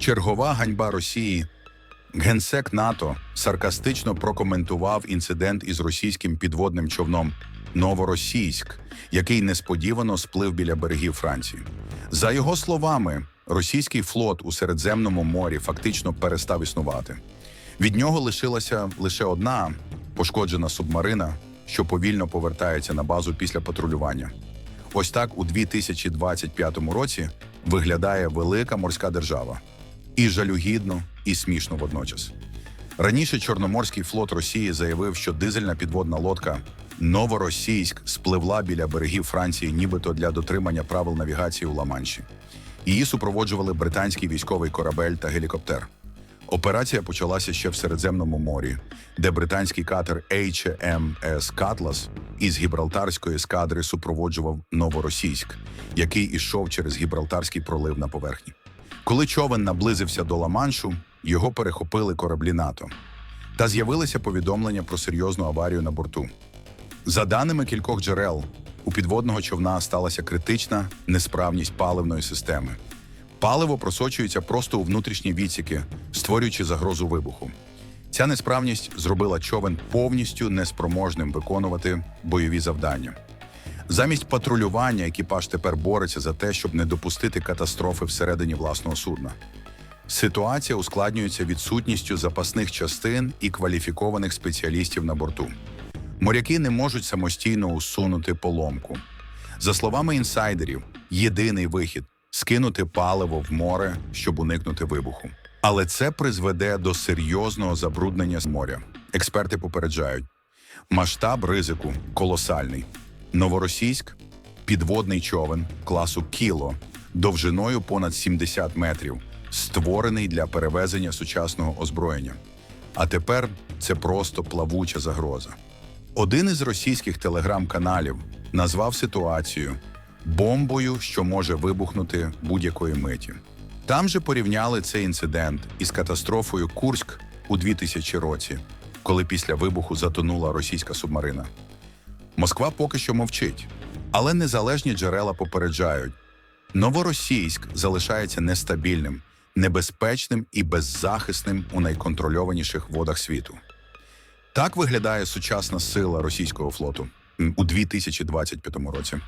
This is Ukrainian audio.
Чергова ганьба Росії. Генсек НАТО саркастично прокоментував інцидент із російським підводним човном Новоросійськ, який несподівано сплив біля берегів Франції. За його словами, російський флот у Середземному морі фактично перестав існувати. Від нього лишилася лише одна пошкоджена субмарина, що повільно повертається на базу після патрулювання. Ось так у 2025 році виглядає велика морська держава. І жалюгідно, і смішно водночас. Раніше Чорноморський флот Росії заявив, що дизельна підводна лодка Новоросійськ спливла біля берегів Франції, нібито для дотримання правил навігації у Ла-Манші. Її супроводжували британський військовий корабель та гелікоптер. Операція почалася ще в Середземному морі, де британський катер HMS Катлас із гібралтарської ескадри супроводжував Новоросійськ, який ішов через гібралтарський пролив на поверхні. Коли човен наблизився до Ла-Маншу, його перехопили кораблі НАТО. Та з'явилися повідомлення про серйозну аварію на борту. За даними кількох джерел, у підводного човна сталася критична несправність паливної системи. Паливо просочується просто у внутрішні відсіки, створюючи загрозу вибуху. Ця несправність зробила човен повністю неспроможним виконувати бойові завдання. Замість патрулювання екіпаж тепер бореться за те, щоб не допустити катастрофи всередині власного судна. Ситуація ускладнюється відсутністю запасних частин і кваліфікованих спеціалістів на борту. Моряки не можуть самостійно усунути поломку. За словами інсайдерів, єдиний вихід скинути паливо в море, щоб уникнути вибуху. Але це призведе до серйозного забруднення з моря. Експерти попереджають, масштаб ризику колосальний. Новоросійськ підводний човен класу Кіло довжиною понад 70 метрів, створений для перевезення сучасного озброєння. А тепер це просто плавуча загроза. Один із російських телеграм-каналів назвав ситуацію бомбою, що може вибухнути будь-якої миті. Там же порівняли цей інцидент із катастрофою Курськ у 2000 році, коли після вибуху затонула російська субмарина. Москва поки що мовчить, але незалежні джерела попереджають: Новоросійськ залишається нестабільним, небезпечним і беззахисним у найконтрольованіших водах світу. Так виглядає сучасна сила російського флоту у 2025 році.